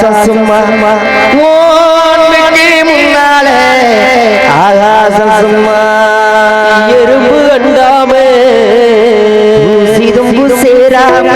ஆகாசம் சும்மா. ஓ அன்புக்கு முன்னால ஆகாசம் சும்மா. எறும்பு கண்டாம. சிதும்பு சேராம.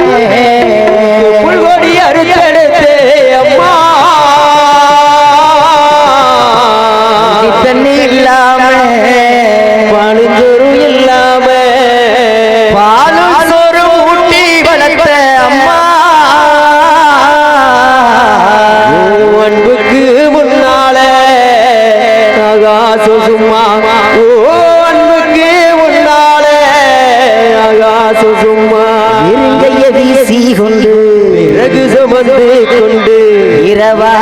இரவா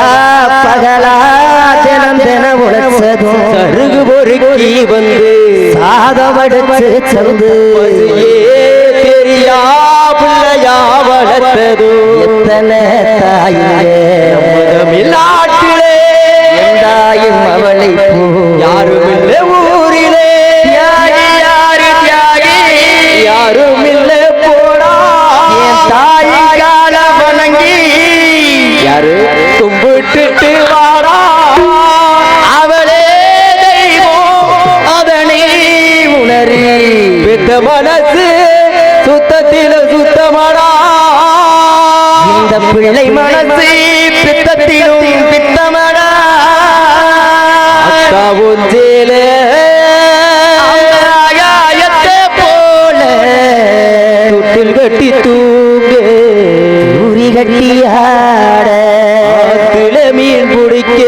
பகலா தினம் உழைச்சதும் சருகு பொறுக்கி வந்து சாதவடுத்து சந்து தெரியா பிள்ளையா வளர்த்ததும். எத்தனை தாயிலே தமிழ்நாட்டிலே எந்தாயும் அவளை யாரும் இல்லை ஊரிலே. தியாகி யாரு தியாகி யாரும் இல்லை போடா. என் தாய் கால வணங்கி யாரு? மனசு பித்தத்திலும் பித்தமடா. கவுஞ்சேலே ஆகாயத்தை போல. தொட்டில் கட்டி தூங்கு. உரி கட்டியாட ஆத்துல மீன் பிடிக்க.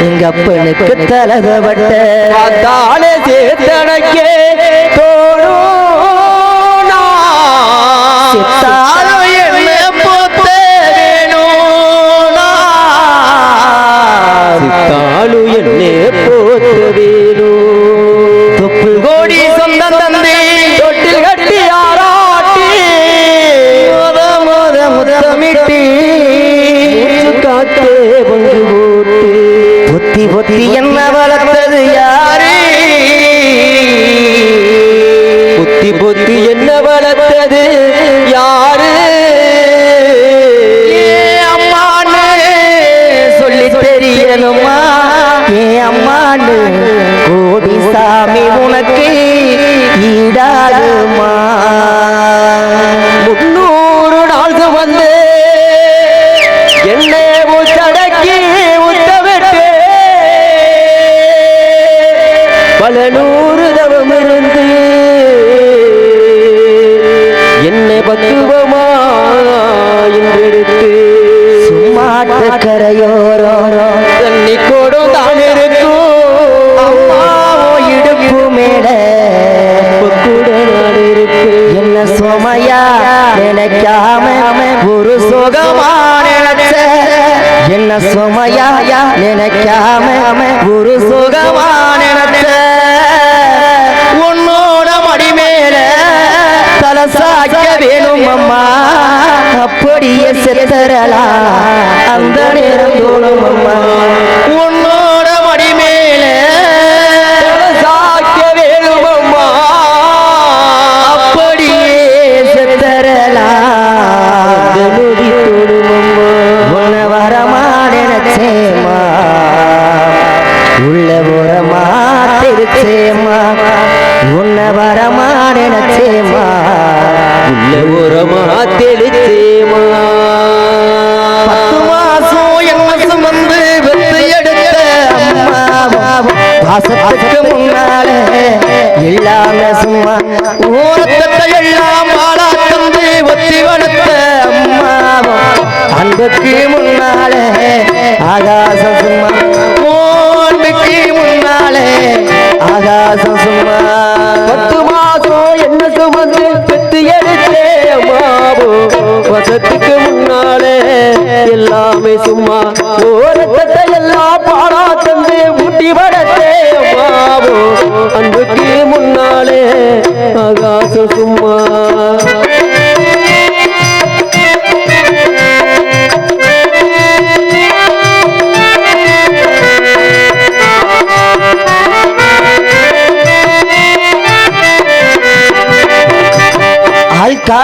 எங்க அப்பனுக்கு தலகப்பட்ட முத்தமிட்டு காத்தே என்னை முச்சடக்கி உத்தவிட்டு பல நூறு தவம் இருந்து என்னை பக்குவமா என்றெடுத்து சும்மாட்ட கரையோரம் தண்ணி கோடும் தான் இருக்கும் அம்மாவோ இடுப்பு மேட கூட நான் இருப்பேன் என்ன சுமையா? நினைக்காம ஒரு சுகமா? என்ன சுமையா நினைக்காம ஒரு சுகமா நினைச்ச உன்னோட மடிமேல தலை சாய்க்க வேணும் அம்மா அப்படியே செத்தரலா அந்த நேரம் प्रेमा उरमाते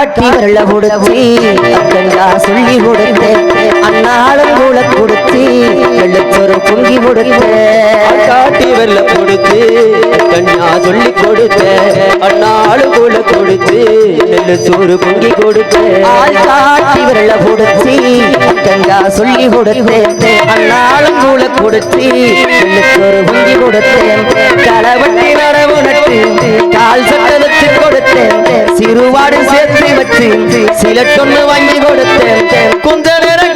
காட்டி வரல கொடுத்து அக்கண்டா சொல்லி கொடுத்தேன் அன்னாளும் கூட கொடுத்து வெள்ளச்சொரு பொங்கி கொடுத்தேன் காட்டி வெல்ல கொடுத்து கண்ணா சொல்லி கொடுத்த அண்ணாளு கூட கொடுத்து நெல்லு சோறு பொங்கி கொடுத்த. காட்டி விரல கொடுத்து அக்கண்டா சொல்லி கொடுத்தேன் அன்னாளும் கூட கொடுத்து சிலட்டொன்னு வாங்கி கொடுத்தேன் கொஞ்ச நேரம்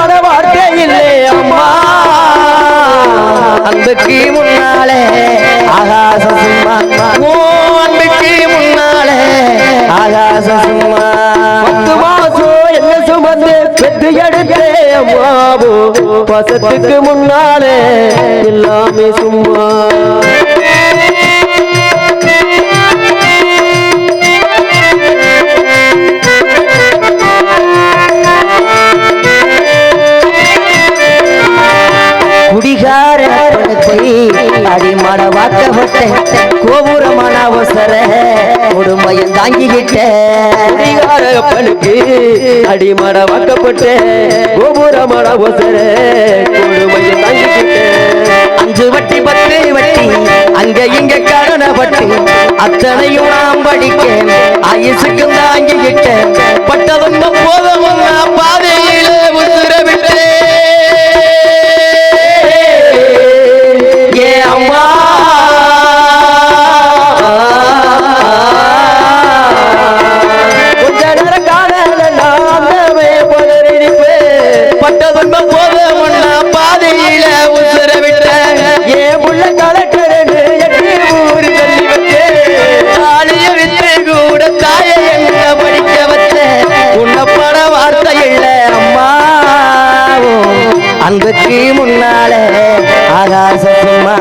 பாட வார்த்தை இல்லே அம்மா. அன்புக்கு முன்னாலே ஆகாச சும்மா. ஓ அன்புக்கு முன்னாலே ஆகாச சும்மா. பத்து மாசம் என்ன சுமந்து பெற்று எடுத்தே அம்மாவோ பசத்துக்கு முன்னாலே எல்லாமே சும்மா. அடிமட வாக்கப்பட்டேன் கோபுரமான அவசர கொடுமையம் தாங்கிக்கிட்டேன் குடிகாரப்பனுக்கு அடிமட வாக்கப்பட்டு கோபுரமட ஒசர கொடுமையை தாங்கிக்கிட்டேன் அஞ்சு வட்டி பத்து வட்டி அங்க இங்க கடனப்பட்டு அத்தனையும் நாம் படிக்க ஆயுசுக்கும் தாங்கிக்கிட்டேன். பட்டதும் போதும் பாதையிலே உசுரவிட்டே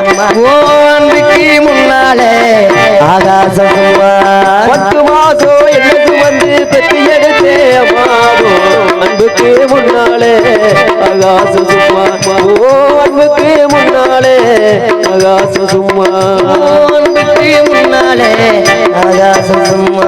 சும்மா ஓ அன்புக்கு முன்னாலே ஆகாச சும்மா பத்து மாசம் எனக்கு வந்து பெற்று எடுத்தே அன்புக்கு முன்னாலே ஆகாச சும்மா. ஓ அன்புக்கு முன்னாலே ஆகாச சும்மா. அன்புக்கு முன்னாலே ஆகாச சும்மா.